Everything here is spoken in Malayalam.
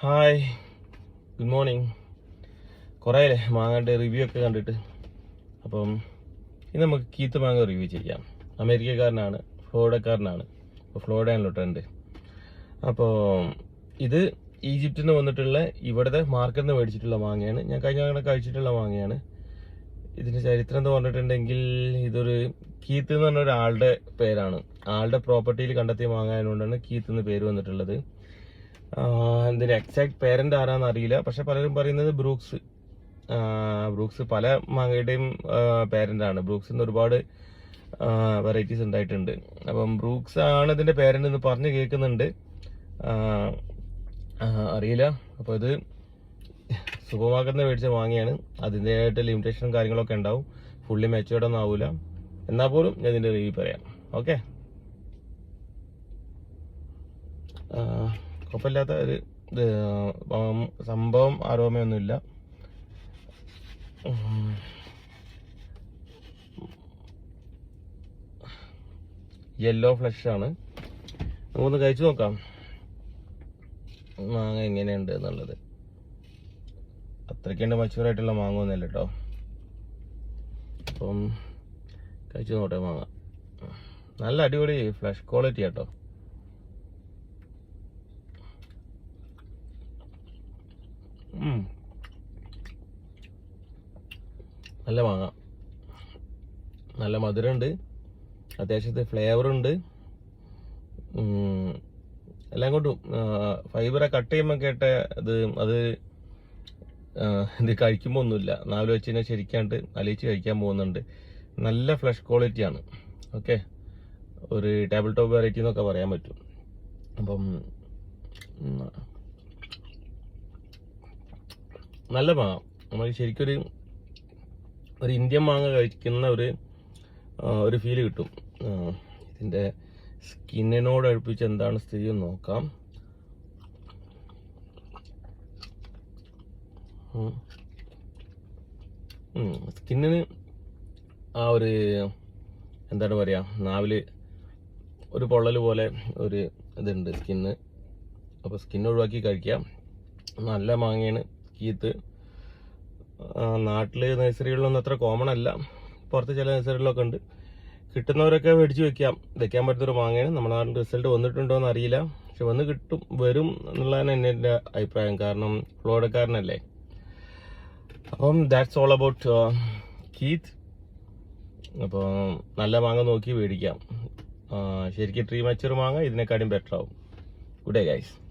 ഹായ് ഗുഡ് മോർണിംഗ് കുറേ മാങ്ങയുടെ റിവ്യൂ ഒക്കെ കണ്ടിട്ട്. അപ്പം ഇന്ന് നമുക്ക് കീത്ത് മാങ്ങ റിവ്യൂ ചെയ്യാം. അമേരിക്കക്കാരനാണ് ഫ്ലോറിഡക്കാരനാണ്. അപ്പോൾ ഫ്ലോറിഡയാണല്ലോ ട്രെൻഡ് അപ്പോൾ ഇത് ഈജിപ്തിൽ നിന്ന് വന്നിട്ടുള്ള ഇവിടുത്തെ മാർക്കറ്റിൽ നിന്ന് മേടിച്ചിട്ടുള്ള മാങ്ങയാണ്. ഞാൻ കഴിഞ്ഞ തവണ കഴിച്ചിട്ടുള്ള മാങ്ങയാണ്. ഇതിന്റെ ചരിത്രം എന്ന് പറഞ്ഞിട്ടുണ്ടെങ്കിൽ ഇതൊരു കീത്ത് എന്ന് പറഞ്ഞ ഒരാളുടെ പേരാണ്. ആളുടെ പ്രോപ്പർട്ടിയിൽ കണ്ടെത്തിയ മാങ്ങ ആയതുകൊണ്ടാണ് കീത്ത് എന്ന് പേര് വന്നിട്ടുള്ളത്. ഇതിന്റെ എക്സാക്ട് പേരന്റ് ആരാന്ന് അറിയില്ല. പക്ഷെ പലരും പറയുന്നത് ബ്രൂക്സ്. ബ്രൂക്സ് പല മാങ്ങയുടെയും പേരന്റ് ആണ്. ബ്രൂക്സിന് ഒരുപാട് വെറൈറ്റീസ് ഉണ്ടായിട്ടുണ്ട്. അപ്പം ബ്രൂക്സ് ആണ് ഇതിന്റെ പേരന്റ് എന്ന് പറഞ്ഞു കേൾക്കുന്നുണ്ട്. അറിയില്ല. അപ്പോൾ ഇത് നിന്ന് മേടിച്ച മാങ്ങയാണ്. അതിന്റെതായിട്ട് ലിമിറ്റേഷനും കാര്യങ്ങളൊക്കെ ഉണ്ടാവും. ഫുള്ളി മെച്ചുവേർഡ് ഒന്നും ആവില്ല എന്നാൽ പോലും ഞാൻ ഇതിന്റെ റിവ്യൂ പറയാം. ഓക്കെ കുഴപ്പമില്ലാത്ത ഒരു സംഭവം ആരോമയൊന്നുമില്ല യെല്ലോ ഫ്ലഷ് ആണ്. നമുക്കൊന്ന് കഴിച്ചു നോക്കാം. മാങ്ങ എങ്ങനെയുണ്ട് എന്നുള്ളത്. അത്രയ്ക്കുണ്ട് മച്ചൂറായിട്ടുള്ള മാങ്ങ ഒന്നുമല്ല കേട്ടോ. അപ്പം കഴിച്ചു നോട്ടെ മാങ്ങ. നല്ല അടിപൊളി ഫ്ലഷ് ക്വാളിറ്റി കേട്ടോ. നല്ല മാങ്ങ. നല്ല മധുരമുണ്ട്. അത്യാവശ്യത്തെ ഫ്ലേവർ ഉണ്ട് എല്ലാം കൊണ്ടും ഫൈബറെ കട്ട് ചെയ്യുമ്പോൾ കേട്ട അത് അത് ഇത് കഴിക്കുമ്പോൾ ഒന്നുമില്ല. നാല് വെച്ച് കഴിഞ്ഞാൽ ശരിക്കാണ്ട് അലിയിച്ച് കഴിക്കാൻ പോകുന്നുണ്ട്. നല്ല ഫ്ലഷ് ക്വാളിറ്റിയാണ് ഓക്കെ ഒരു ടേബിൾ ടോപ്പ് വെറൈറ്റി എന്നൊക്കെ പറയാൻ പറ്റും. അപ്പം നല്ല മാങ്ങ നമ്മൾ ശരിക്കൊരു ഒരു ഇന്ത്യൻ മാങ്ങ കഴിക്കുന്ന ഒരു ഒരു ഫീൽ കിട്ടും. ഇതിന്റെ സ്കിന്നിനോട് അടുപ്പിച്ച് എന്താണ് സ്ഥിതി എന്ന് നോക്കാം. സ്കിന്നിന് ആ ഒരു എന്താണ് പറയുക നാവിൽ ഒരു പൊള്ളൽ പോലെ ഒരു ഇതുണ്ട് സ്കിന്ന് അപ്പോൾ സ്കിൻ ഒഴിവാക്കി കഴിക്കാം. നല്ല മാങ്ങയാണ്. കീത്ത് നാട്ടിൽ നഴ്സറികളിലൊന്നും അത്ര കോമൺ അല്ല. പുറത്ത് ചില നഴ്സറികളിലൊക്കെ ഉണ്ട്. കിട്ടുന്നവരൊക്കെ മേടിച്ച് വെക്കാം. വെക്കാൻ പറ്റുന്നൊരു മാങ്ങയാണ്. നമ്മുടെ നാട്ടിൽ റിസൾട്ട് വന്നിട്ടുണ്ടോ എന്ന് അറിയില്ല. പക്ഷെ വന്ന് കിട്ടും വരും എന്നുള്ളതാണ് എന്റെ എന്റെ അഭിപ്രായം. കാരണം ഫ്ലോഡക്കാരനല്ലേ അപ്പം ദാറ്റ്സ് ഓൾ അബൌട്ട് കീത്ത് അപ്പോൾ നല്ല മാങ്ങ നോക്കി മേടിക്കാം. ശരിക്കും ട്രീ മച്ചർ മാങ്ങ ഇതിനെക്കാളും ബെറ്റർ ആവും. Good day guys